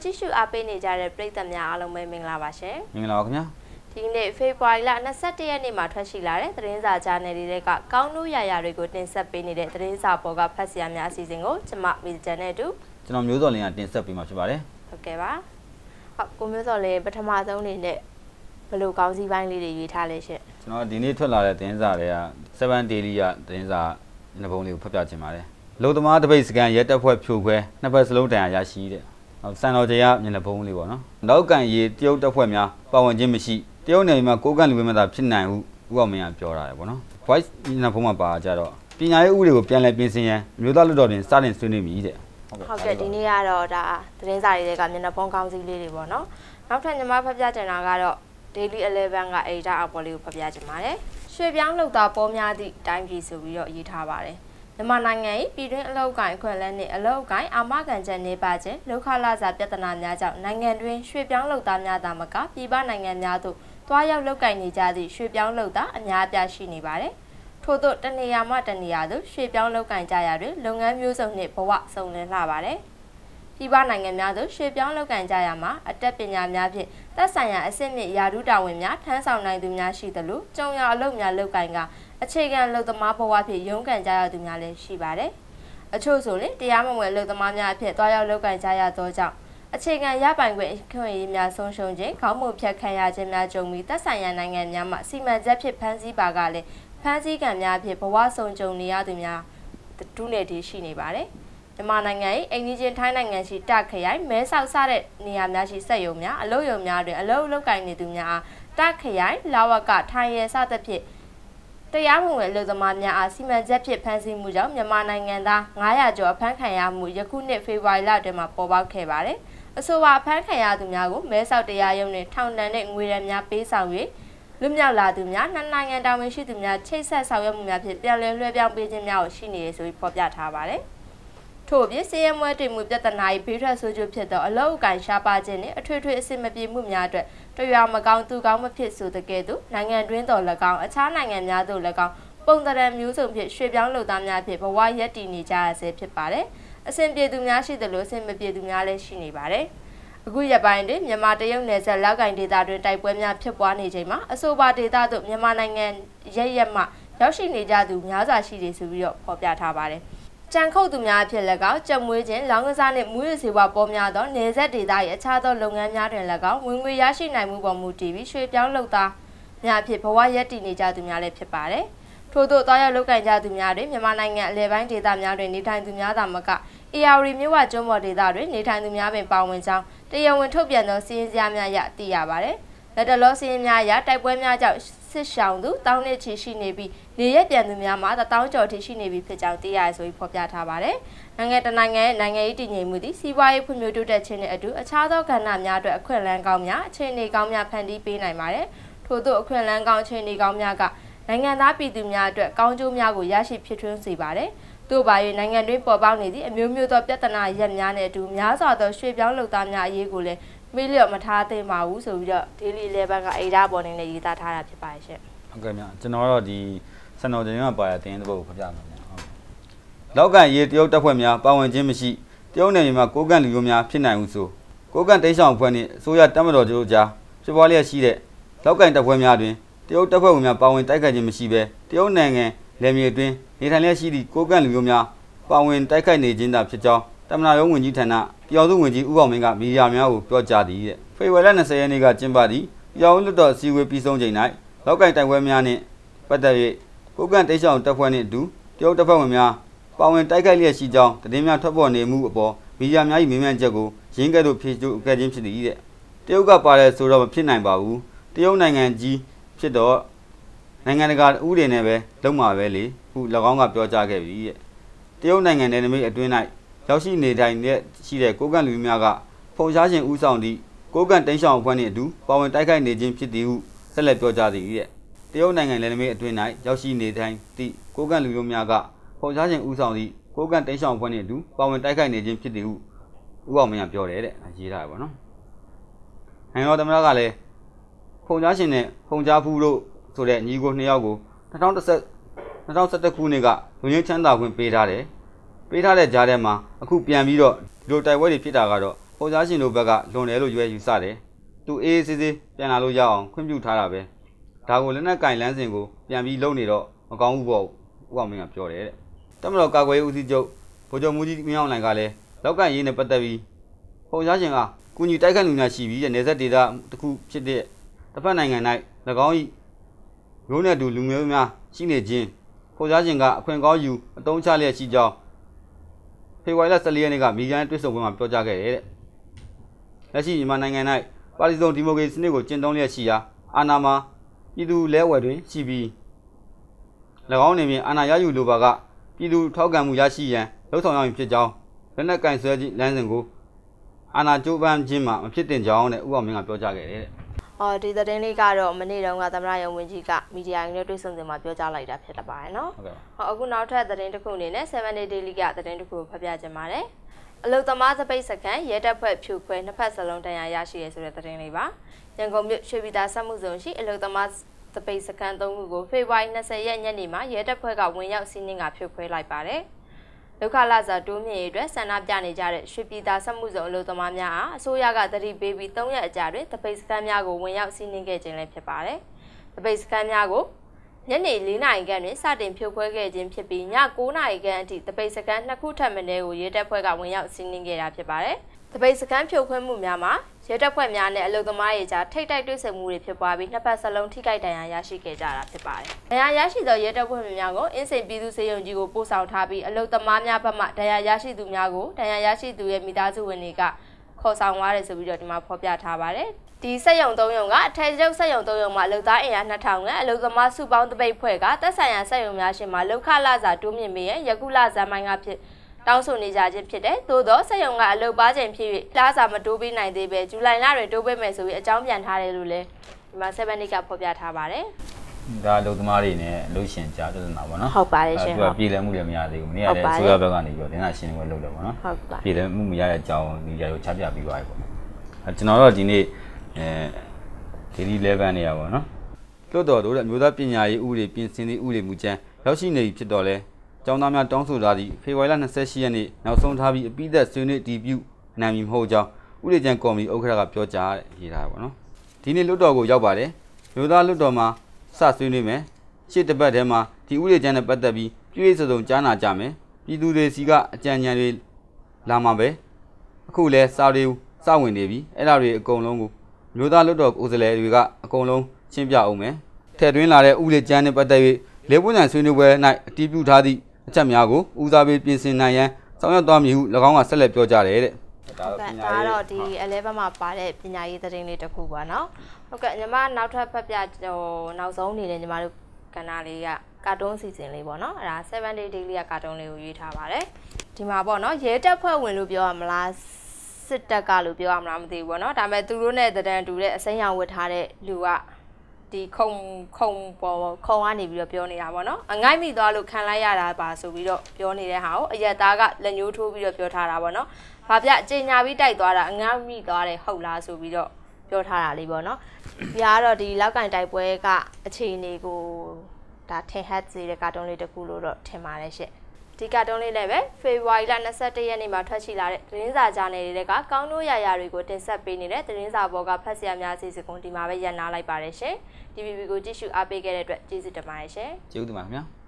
DPP ကိုကြည့်ရှုအားပေးနေကြတဲ့ပရိသတ်များအားလုံးပဲမင်္ဂလာပါရှင်မင်္ဂလာပါခင်ဗျာဒီနေ့ဖေဖော်ဝါရီလ22ရက်နေ့မှာထွက်ရှိလာတဲ့သတင်းစာဂျာနယ်တွေကကောင်းနိုးရာရာတွေကိုတင်ဆက်ပေးနေတဲ့သတင်းစာပေါ်ကဖတ်စရာများအစီအစဉ်ကိုကျွန်မမီဂျန်နဲ့အတူကျွန်တော်မျိုးစော်လင်းကတင်ဆက်ပေးမှာဖြစ်ပါတယ်ဟုတ်ကဲ့ပါဟုတ်ကိုမျိုးစော်လေးပထမဆုံးအနေနဲ့ဘယ်လိုကောင်းစီပိုင်းလေးတွေရွေးထားလဲရှင်ကျွန်တော်ဒီနေ့ထွက်လာတဲ့သတင်းစာတွေက7 daily ရသတင်းစာနှစ်ပုံလေးကိုဖတ်ပြချင်ပါတယ်လုံသမားတပိတ်စကန်ရဲတပ်ဖွဲ့ဖြိုခွဲနှစ်ဖက်စလုံးတန်ရာရရှိတဲ့ ဟုတ်စံတော်ကြရမျက်နှာပုံလေးပေါ့နော်နောက်ကန်ရေးတရုတ်တပ်ဖွဲ့များပါဝင်ခြင်းမရှိတရုတ်နယ်မှာကိုကန့်လူဝဲမသာဖြစ်နိုင်ဟုဥပမာများပြောထားတယ်ပေါ့နော် voice မျက်နှာပုံမှာပါကြတော့ပညာရေးဥပဒေကိုပြန်လည်ပြင်ဆင်ရန်အမျိုးသားလွှတ်တော်တွင်စတင်ဆွေးနွေးမိတဲ့ဟုတ်ကဲ့ဒီနေ့ကတော့ဒါသတင်းစာတွေကမျက်နှာဖုံးကောင်းစီလေးတွေပေါ့နော်နောက်ထပ်ညီမဖတ်ပြချင်တာကတော့ Daily 11က Editor အပေါ်လေးကိုဖတ်ပြချင်ပါတယ်ရွှေပြောင်းလုပ်သားပေါ်များသည့်တိုင်းပြည်ဆိုပြီးတော့ရေးထားပါတယ် မြန်မာနိုင်ငံ၏ပြည်တွင်းအလောက်ကိုင်ခွင့်လန်းနှင့်အလောက်ကိုင်အာမခံချက်နေပါခြင်းလောက်ခလာစာပြဿနာများကြောင့်နိုင်ငံတွင်ရွှေပြောင်းလုပ်သားများသာမကပြည်ပနိုင်ငံများသို့တွားရောက်လောက်ကိုင်နေကြသည့်ရွှေပြောင်းလုပ်သားအများအပြားရှိနေပါတယ်ထို့သောတနေရာမှတနေရာသို့ရွှေပြောင်းလောက်ကင်ကြရာတွင်လုပ်ငန်းမျိုးစုံနှင့်ဘဝစုံလင်လှပါတယ်။ပြည်ပနိုင်ငံများသို့ရွှေပြောင်းလောက်ကင်ကြရာမှာအတက်ပညာများဖြင့်သက်ဆိုင်ရာအဆင့်မြင့်ယာရုတာဝန်များထမ်းဆောင်နိုင်သူများရှိသလိုကြုံရအလုပ်များလောက်ကင်က အခြေခံလုပ်သမားဘဝဖြင့်ရုန်းကန်ကြရသူများလည်းရှိပါတယ်။အချို့ဆိုရင်တရားမဝင်လုပ်သမားများအဖြစ်တွားရောက်လောက်ကင်ကြရသောကြောင့်အခြေခံရပိုင်ခွင့်ခွင့်ရေးများဆုံးရှုံးခြင်းခေါင်းမူဖြတ်ခံရခြင်းများကြုံပြီးသက်ဆိုင်ရာနိုင်ငံများမှစီမံချက်ဖြင့်ဖမ်းဆီးပါကလည်းဖမ်းဆီးကံများဖြင့်ဘဝဆုံးကြုံနေရသူများဒုနယ်တီရှိနေပါတယ်။မြန်မာနိုင်ငံ၏အိမ်နီးချင်းထိုင်းနိုင်ငံရှိတခရိုင်မဲဆောက်စတဲ့နေရာများရှိစက်ရုံများအလုပ်ရုံများတွင်အလုပ်လုပ်ကိုင်နေသူများအားတခရိုင်လာဝကထိုင်းရဲစသဖြင့် တရားမဝင်လူသမားများအားစီမံချက်ဖြင့်ဖမ်းဆီးမှုကြောင့်မြန်မာနိုင်ငံသား900ကျော်အဖမ်းခံရမှုယခုနှစ်ဖေဖော်ဝါရီလတွင်မှာပေါ်ပေါက်ခဲ့ပါတယ်။အဆိုပါအဖမ်းခံရသူများကိုမဲဆောက်တရားရုံးတွင်ထောင်ဒဏ်နဲ့ငွေရန်များပေးဆောင်၍လွတ်မြောက်လာသူများနှစ်နိုင်ငံတာဝန်ရှိသူများချိတ်ဆက်ဆောင်ရွက်မှုများဖြင့်ပြန်လည်လွှဲပြောင်းပေးခြင်းများကိုရှိနေရဆိုပြီးဖော်ပြထားပါတယ်။ ထို့အပြင်စီးရဲမွဲတင်မှုပြဿနာ၏ဘေးထွက်ဆိုးကျိုးဖြစ်သောအလောက်အကန်ရှားပါခြင်းနှင့်အထွေထွေအဆင်မပြေမှုများအတွက်တရားမကောင်းသူကောင်းမဖြစ်ဆိုတဲ့ကဲ့သို့နိုင်ငံတွင်းတော်၎င်းအခြားနိုင်ငံများသို့၎င်းပုံတရံမျိုးစုံဖြင့်ရွှေ့ပြောင်းလုပ်သားများဖြင့်ဘဝရက်တည်နေကြရဆဲဖြစ်ပါတယ်။အဆင်ပြေသူများရှိသလိုအဆင်မပြေသူများလည်းရှိနေပါတယ်။အခုရက်ပိုင်းတွင်မြန်မာတရုတ်နယ်စပ်လောက်ကင်ဒေသတွင်တိုက်ပွဲများဖြစ်ပွားနေချိန်မှာအဆိုပါဒေသသို့မြန်မာနိုင်ငံရက်ရက်မှရောက်ရှိနေကြသူများစွာရှိတယ်ဆိုပြီးတော့ဖော်ပြထားပါတယ်။ ကြံခုတ်သူများအဖြစ်၎င်းကြက်မွေးခြင်းလောင်းကစားနှင့်မူရစေဝါပေါ်များသောနေဆက်ဒေသ၏အခြားသောလုပ်ငန်းများတွင်၎င်းဝင်ငွေရရှိနိုင်မှုပေါ်မူတည်ပြီးရွှေ့ပြောင်းလုပ်သားများအဖြစ်ဘဝရက်တည်နေကြသူများလည်းဖြစ်ပါတယ်။ထို့သောတောရောက်လောက်ကင်ကြသူများတွင်မြန်မာနိုင်ငံအလဲပိုင်းဒေသများတွင်နေထိုင်သူများသာမက AR မြို့ဝကျွန်းပေါ်ဒေသတွင်နေထိုင်သူများပင်ပါဝင်ကြောင်းတရားဝင်ထုတ်ပြန်သောစီးရင်စရာများရသိရပါတယ်။ လက်တလောစီးရင်များရတိုက်ပွဲများကြောင့်စစ်ရှောင်သူတောင်းနှစ်ချီရှိနေပြီးနေရက်ပြန်သူများမှာတောင်းကျော်ထိရှိနေပြီဖြစ်ကြောင်းသိရဆိုပြီးဖော်ပြထားပါတယ်။နိုင်ငံတနိုင်ငံရဲ့နိုင်ငံရေးတည်ငြိမ်မှုသည်စီးပွားရေးဖွံ့ဖြိုးတိုးတက်ခြင်းနဲ့အတူအခြားသောကဏ္ဍများအတွက်အခွင့်အလမ်းကောင်းများအခြေအနေကောင်းများဖန်တီးပေးနိုင်ပါတယ်။ထို့သောအခွင့်အလမ်းကောင်းအခြေအနေကောင်းများကနိုင်ငံသားပြည်သူများအတွက်ကောင်းကျိုးများကိုရရှိဖြစ်ထွန်းစေပါတယ်။တို့ပါ၍နိုင်ငံတွင်းပေါ်ပေါက်နေသည့်အမျိုးမျိုးသောပြဿနာရက်များနဲ့အတူများစွာသောရွှေ့ပြောင်းလုပ်သားများအရေးကိုလည်း မေ့လျော့မထားသင့်ပါဘူးဆိုပြီးတော့ Daily Level ကအိဒါပေါ်နေနဲ့ရေးသားထားတာဖြစ်ပါတယ်ရှင်ဟုတ်ကဲ့မြကျွန်တော်တော့ဒီစံတော်ကျွန်တော်ပါရတဲ့တင်းတစ်ပုတ်ကိုဖတ်ပြမှာမြဟုတ်လောက်ကန်ရေးတရုတ်တပ်ဖွဲ့များပါဝင်ခြင်းမရှိတရုတ်နယ်မြေမှာကိုကန့်လူမျိုးများဖြစ်နိုင်မှုဆိုကိုကန့်တိတ်ဆောင်အဖွဲ့နှင့်အစိုးရတပ်မတော်တို့ကြားဖြစ်ပွားလျက်ရှိတဲ့လောက်ကန်တပ်ဖွဲ့များတွင်တရုတ်တပ်ဖွဲ့ဝင်များပါဝင်တိုက်ခိုက်ခြင်းမရှိဘဲတရုတ်နိုင်ငံလယ်မြေအတွင်းနေထိုင်လျက်ရှိသည့်ကိုကန့်လူမျိုးများပါဝင်တိုက်ခိုက်နေခြင်းသာဖြစ်ကြောင်း တမနာရုံးဝင်ကြီးဌာနပြည်တော်စုဝင်ကြီးဦးအောင်မင်းကမီဒီယာများကိုပြောကြားသည်တဲ့ဖေဖော်ဝါရီလ20ရက်နေ့ကကျင်းပသည့်ပြည်တော်လွတ်တော်အစည်းအဝေးပြီးဆုံးချိန်၌လောက်ကင်တိုင်ပွဲများနှင့်ပတ်သက်၍ကိုကန့်တိတ်ဆောင်တပ်ဖွဲ့နှင့်အတူတရုတ်တပ်ဖွဲ့ဝင်များပါဝင်တိုက်ခိုက်လျက်ရှိကြောင်းသတင်းများထွက်ပေါ်နေမှုအပေါ်မီဒီယာများ၏မေးမြန်းချက်ကိုရင်းကဲ့သို့ဖြေဆိုခဲ့ခြင်းဖြစ်သည်တဲ့တရုတ်ကပါတယ်ဆိုတော့မဖြစ်နိုင်ပါဘူးတရုတ်နိုင်ငံကြီးဖြစ်တော့နိုင်ငံတကာဥပဒေနဲ့ပဲလုံမှာပဲလေခု၎င်းကပြောကြားခဲ့ပြီတဲ့တရုတ်နိုင်ငံနယ်နိမိတ်အတွင်း၌ ရောက်ရှိနေထိုင်တဲ့ရှိတဲ့ကိုကန့်လူများကဖုန်ရှားရှင်ဥဆောင်သည့်ကိုကန့်တိန်ဆောင်အဖွဲ့နှင့်အတူပါဝင်တိုက်ခိုက်နေခြင်းဖြစ်သည်ဟုဆက်လက်ပြောကြားသည်တဲ့တရုတ်နိုင်ငံနယ်နိမိတ်အတွင်း၌ရောက်ရှိနေထိုင်သည့်ကိုကန့်လူမျိုးများကဖုန်ရှားရှင်ဥဆောင်သည့်ကိုကန့်တိန်ဆောင်အဖွဲ့နှင့်အတူပါဝင်တိုက်ခိုက်နေခြင်းဖြစ်သည်ဟုဥအောင်မင်းကပြောတယ်တဲ့ရေးထားရပါတော့နိုင်ငံတော်သမ္မတကလည်းဖုန်ကြားရှင်နဲ့ဖုန်ကြားဖူးတို့ဆိုတဲ့ညီကိုနှစ်ယောက်ကို2010 2011ခုနှစ်ကလူရင်းချမ်းသာခွင့်ပေးထားတယ် ပေးထားတဲ့ကြားထဲမှာအခုပြန်ပြီးတော့ဒီလိုတိုက်ပွဲတွေဖြစ်တာကတော့ဖော်ကြားရှင်တို့ဘက်ကလွန်တယ်လို့ရွေးယူဆတယ်သူအေးအေးဆေးဆေးပြန်လာလို့ရအောင်ခွင့်ပြုထားတာပဲဒါကိုလက်နက်ကင်လန်းစဉ်ကိုပြန်ပြီးလုပ်နေတော့မကောင်းဘူးပေါ့ဦးအောင်မင်းကပြောတယ်တဲ့တမတော်ကာကွယ်ရေးဦးစီးချုပ်ဗိုလ်ချုပ်မူကြီးမင်းအောင်လှိုင်ကလည်းလောက်ကရေးနဲ့ပတ်သက်ပြီးဖော်ကြားရှင်ကကုညီတိုက်ခတ်လူများရှိပြီးတဲ့နေဆက်ဒေတာတစ်ခုဖြစ်တဲ့တစ်ဖက်နိုင်ငံ၌၎င်း၏ရိုးနဲ့တူလူမျိုးများရှိနေခြင်းဖော်ကြားရှင်ကအခွင့်ကောင်းယူအတုံးချလျက်ရှိကြောင်း ဖေဖော်ဝါရီလ14ရက်နေ့ကမိဂန်တွစ်ဆုံပွဲမှာပြောကြားခဲ့တယ်တဲ့။လက်ရှိမြန်မာနိုင်ငံ၌ပါတီစုံဒီမိုကရေစီစနစ်ကိုကျင့်သုံးလျက်ရှိရာအာဏာမှာပြည်သူလဲဝယ်တွင်ရှိပြီး၎င်းအနေဖြင့်အာဏာရယူလိုပါကပြည်သူထောက်ခံမှုရရှိရန်လှုံ့ဆော်ရမည်ဖြစ်ကြောင်းလက်နက်ကင်ဆွဲခြင်းလမ်းစဉ်ကိုအာဏာကြိုးပမ်းခြင်းမှာမဖြစ်တင်ကြောင်းနဲ့ဦးအောင်မင်းကပြောကြားခဲ့တယ်တဲ့။ အော်ဒီသတင်းလေးကတော့မနေ့တုန်းကသမရယုံဝင်ကြီးကမီဒီယာရင်းနဲ့တွေ့ဆုံစဉ်မှာပြောကြားလိုက်တာဖြစ်တပါတယ်နော်ဟုတ်ကဲ့ပါ။ဟောအခုနောက်ထပ်သတင်းတစ်ခုအနေနဲ့7 day daily ကသတင်းတစ်ခုကိုဖတ်ပြချင်ပါတယ်။အလုသမားစပိတ်စကန်ရဲတပ်ဖွဲ့ဖြူခွဲနှစ်ဖက်စလုံးတရားရရှိရဆိုတဲ့သတင်းလေးပါ။ရန်ကုန်မြို့ရွှေပြည်သာစက်မှုဇုံရှိအလုသမားစပိတ်စကန်၃ခုကိုဖေဖော်ဝါရီ20ရက်ညနေမှာရဲတပ်ဖွဲ့ကဝင်ရောက်စီးနင်းကဖြိုခွဲလိုက်ပါတယ်။ ဒုက္ခလစာတိုးမြင့်ရေးအတွက်ဆန္ဒပြနေကြတဲ့ရွှေပြည်သာစက်မှုဇုံအလုသမားများအားအစိုးရကတတိပေးပြီး၃ရက်အကြာတွင်တပိတ်စကန်များကိုဝင်ရောက်စီးနင်းခဲ့ခြင်းလည်းဖြစ်ပါတယ်။တပိတ်စကန်များကိုညနေ၄နာရီခန့်တွင်စတင်ဖြိုခွဲခဲ့ခြင်းဖြစ်ပြီးည9နာရီခန့်အထိတပိတ်စကန်နှစ်ခုထပ်မံကိုရဲတပ်ဖွဲ့ကဝင်ရောက်စီးနင်းခဲ့တာဖြစ်ပါတယ်။ တပိတ်စကန်ဖြိုခွဲမှုများမှာရဲတပ်ဖွဲ့များနဲ့အလုံသမားရေးကြားထိတ်တိုက်တွေ့ဆုံမှုတွေဖြစ်ပွားပြီးနှစ်ဖက်စလုံးထိခိုက်ဒဏ်ရာရရှိခဲ့ကြတာဖြစ်ပါတယ်။ဒဏ်ရာရရှိသောရဲတပ်ဖွဲ့များကိုအင်းစိန်ပြည်သူ့စေယုံကြီးကိုပို့ဆောင်ထားပြီးအလုံသမားများဘက်မှဒဏ်ရာရရှိသူများကိုဒဏ်ရာရရှိသူရဲ့မိသားစုဝင်တွေကခေါ်ဆောင်သွားတယ်ဆိုပြီးတော့ဒီမှာဖော်ပြထားပါတယ်။ဒီစက်ယုံ၃ယုံကအထည်ချုပ်စက်ယုံ၃ယုံမှာအလုပ်သားအင်အား2000ခန့်အလုပ်သမားစုပေါင်းတပိတ်ဖွဲ့ကတက်ဆိုင်ရာစက်ယုံများရှင်မှာလောက်ခလာစာတိုးမြင့်ပေးရန်ယခုလဇန်မိုင်းကဖြစ် တောင်းဆိုနေကြခြင်းဖြစ်တယ်။သို့သောစက်ယုံကအလုပ်ပါခြင်းဖြစ်၍လာစာမတိုးပေးနိုင်သေးပဲဇူလိုင်လတွင်တိုးပေးမယ်ဆိုပြီးအကြောင်းပြန်ထားတယ်လို့လည်းဒီမှာ7နှစ်ကဖော်ပြထားပါတယ်ဒါအလုပ်သမားတွေနဲ့အလုပ်ရှင်ကြားပြဿနာပေါ့နော်။ဟုတ်ပါတယ်ရှင်သူဟုကတ်ပြည်လည်မှုလည်းမရသေးဘူးမနေ့ကဟုတ်လည်းပါတယ်ဆိုရဘက်ကနေပြီးတော့တင်းနာရှင်းလင်းပွဲလုပ်တယ်ပေါ့နော်ဟုတ်ပါပြည်လည်မှုမရတဲ့အကြောင်းဒီကြိုချပြပြီးသွားပြီပေါ့အဲကျွန်တော်တို့ဒီနေ့အဲဒီ11နေရပါတော့နော်လွတ်တော်တို့တဲ့မျိုးသားပညာရေးဥပဒေပြင်ဆင်သည့်ဥပဒေမူကြမ်းရောက်ရှိနေပြီဖြစ်တော့လဲ ကျောင်းသားများတောင်းဆိုထားသည့်ဖေဖော်ဝါရီလ28ရက်နေ့နောက်ဆုံးထားပြီးအပိသက်ဆွေးနွေးတည်ပြုနိုင်မည်မဟုတ်ကြောင်းဥပဒေကြမ်းကော်မတီဥက္ကဋ္ဌကပြောကြားတဲ့ရေးထားတာပေါ့နော်ဒီနေ့လွတ်တော်ကိုရောက်ပါတယ်မျိုးသားလွတ်တော်မှာစဆွေးနွေးမယ်ရှေ့တစ်ပတ်ထဲမှာဒီဥပဒေကြမ်းနဲ့ပတ်သက်ပြီးပြည်ရေးစုံစုံကြားနာကြမယ်ပြည်သူတွေစီကအကြံဉာဏ်တွေလာမှာပဲအခုလဲစာတွေစဝင်နေပြီအဲ့ဒါတွေအကုန်လုံးကိုမျိုးသားလွတ်တော်ကိုယ်စားလှယ်တွေကအကုန်လုံးရှင်းပြအောင်မယ်ထည့်သွင်းလာတဲ့ဥပဒေကြမ်းနဲ့ပတ်သက်၍လေပွင့်ဆိုင်ဆွေးနွေးပွဲ၌အတည်ပြုထားသည့် အချက်များကိုဦးစားပေးပြင်ဆင်နိုင်ရန်ဆောင်ရွက်သွားမည်ဟု၎င်းကဆက်လက်ပြောကြားတယ်တဲ့ ကဲ့ဒါကတော့ဒီ11မှာပါတဲ့ပညာရေးသတင်းလေးတစ်ခုပါเนาะဟုတ်ကဲ့ညီမနောက်ထပ်ဖတ်ပြဟိုနောက်ဆုံးအနေနဲ့ညီမတို့ကဏ္ဍလေးကကာတွန်းစီစဉ်လေးပေါ့เนาะအဲ့ဒါ7 day daily ကကာတွန်းလေးကိုရွေးထားပါတယ်ဒီမှာပေါ့เนาะရဲတပ်ဖွဲ့ဝင်လို့ပြောရမလားစစ်တပ်ကလို့ပြောရမလားမသိဘူးပေါ့เนาะဒါပေမဲ့သူတို့နဲ့တဒံတူတဲ့အစိမ်းရောင်ဝတ်ထားတဲ့လူက ဒီခုံခုံပေါ်ခုံကနေပြီးတော့ပြောနေတာပေါ့နော်အငိုက်မိသွားလို့ခံလိုက်ရတာပါဆိုပြီးတော့ပြောနေတဲ့ဟာကိုအရက်သားကလက်ညှိုးထိုးပြီးတော့ပြောထားတာပေါ့နော်။ဘာပြအချိန်ညာပြီးတိုက်သွားတာအငိုက်မိသွားတယ်ဟုတ်လားဆိုပြီးတော့ပြောထားတာလေးပေါ့နော်။ဒီကတော့ဒီလောက်ကင်တိုက်ပွဲကအခြေအနေကိုဒါထင်ဟပ်စေတဲ့ကာတွန်းလေးတစ်ခုလို့တော့ထင်ပါတယ်ရှင့်။ ဒီကာတွန်းလေးလည်းပဲဖေဖော်ဝါရီလ21ရက်နေ့မှာထွက်ရှိလာတဲ့သတင်းစာဂျာနယ်တွေကကောင်းတို့ရရာတွေကိုတင်ဆက်ပေးနေတဲ့သတင်းစာပေါ်ကဖတ်ဆရာများစီစဉ်ကုန်ဒီမှာပဲရပ်နားလိုက်ပါတယ်ရှင်။ DVB ကိုကြည့်ရှုအားပေးခဲ့တဲ့အတွက်ကျေးဇူးတင်ပါတယ်ရှင်။ကျေးဇူးတင်ပါခင်ဗျာ